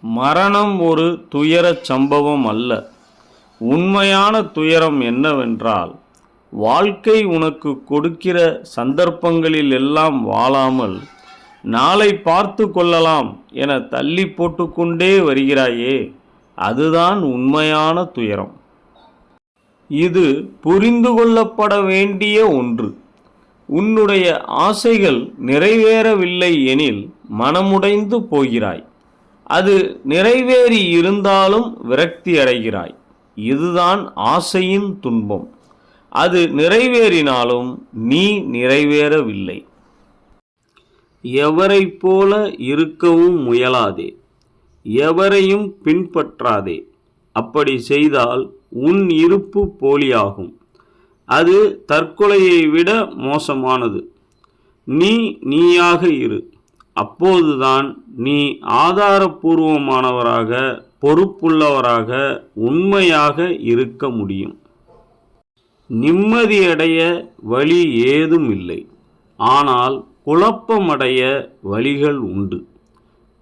மரணம் ஒரு துயரச் சம்பவம் அல்ல. உண்மையான துயரம் என்னவென்றால் வாழ்க்கை உனக்கு கொடுக்கிற சந்தர்ப்பங்களில் எல்லாம் வாழாமல் நாளை பார்த்து கொள்ளலாம் என தள்ளி போட்டுக்கொண்டே வருகிறாயே அதுதான் உண்மையான துயரம். இது புரிந்து கொள்ளப்பட வேண்டிய ஒன்று. உன்னுடைய ஆசைகள் நிறைவேறவில்லை எனில் மனமுடைந்து போகிறாய். அது நிறைவேறி இருந்தாலும் விரக்தி அடைகிறாய். இதுதான் ஆசையின் துன்பம். அது நிறைவேறினாலும் நீ நிறைவேறவில்லை. எவரைப் போல இருக்கவும் முயலாதே. எவரையும் பின்பற்றாதே. அப்படி செய்தால் உன் இருப்பு போலியாகும். அது தற்கொலையை விட மோசமானது. நீ நீயாக இரு. அப்போதுதான் நீ ஆதாரபூர்வமானவராக பொறுப்புள்ளவராக உண்மையாக இருக்க முடியும். நிம்மதியடைய வழி ஏதும் இல்லை ஆனால் குழப்பமடைய வழிகள் உண்டு.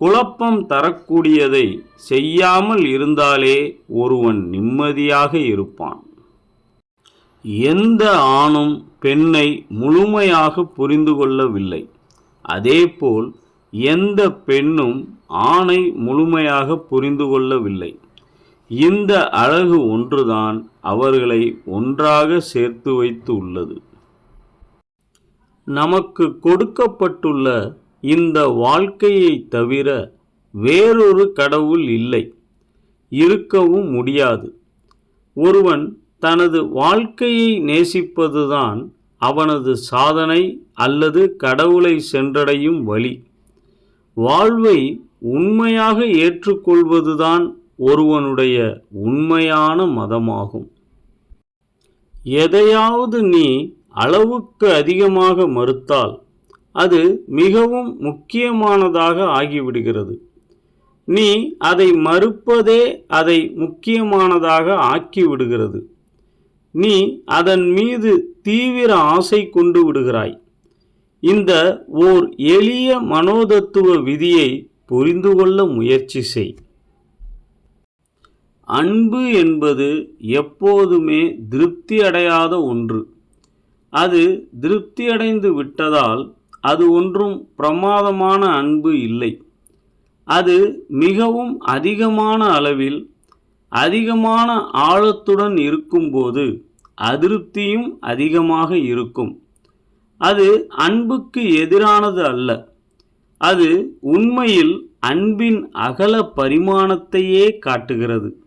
குழப்பம் தரக்கூடியதை செய்யாமல் இருந்தாலே ஒருவன் நிம்மதியாக இருப்பான். எந்த ஆணும் பெண்ணை முழுமையாக புரிந்து கொள்ளவில்லை. அதேபோல் எந்த பெண்ணும் ஆணை முழுமையாக புரிந்து கொள்ளவில்லை. இந்த அழகு ஒன்றுதான் அவர்களை ஒன்றாக சேர்த்து வைத்து உள்ளது. நமக்கு கொடுக்கப்பட்டுள்ள இந்த வாழ்க்கையை தவிர வேறொரு கடவுள் இல்லை. இருக்கவும் முடியாது. ஒருவன் தனது வாழ்க்கையை நேசிப்பதுதான் அவனது சாதனை அல்லது கடவுளை சென்றடையும் வழி. வாழ்வை உண்மையாக ஏற்றுக்கொள்வதுதான் ஒருவனுடைய உண்மையான மதமாகும். எதையாவது நீ அளவுக்கு அதிகமாக மறுத்தால் அது மிகவும் முக்கியமானதாக ஆகிவிடுகிறது. நீ அதை மறுப்பதே அதை முக்கியமானதாக ஆக்கிவிடுகிறது. நீ அதன் மீது தீவிர ஆசை கொண்டு விடுகிறாய். இந்த ஓர் எளிய மனோதத்துவ விதியை புரிந்து கொள்ள முயற்சி செய். அன்பு என்பது எப்போதுமே திருப்தி அடையாத ஒன்று. அது திருப்தி அடைந்து விட்டதால் அது ஒன்றும் பிரமாதமான அன்பு இல்லை. அது மிகவும் அதிகமான அளவில் அதிகமான ஆழத்துடன் இருக்கும்போது அதிருப்தியும் அதிகமாக இருக்கும். அது அன்புக்கு எதிரானது அல்ல. அது உண்மையில் அன்பின் அகல பரிமாணத்தையே காட்டுகிறது.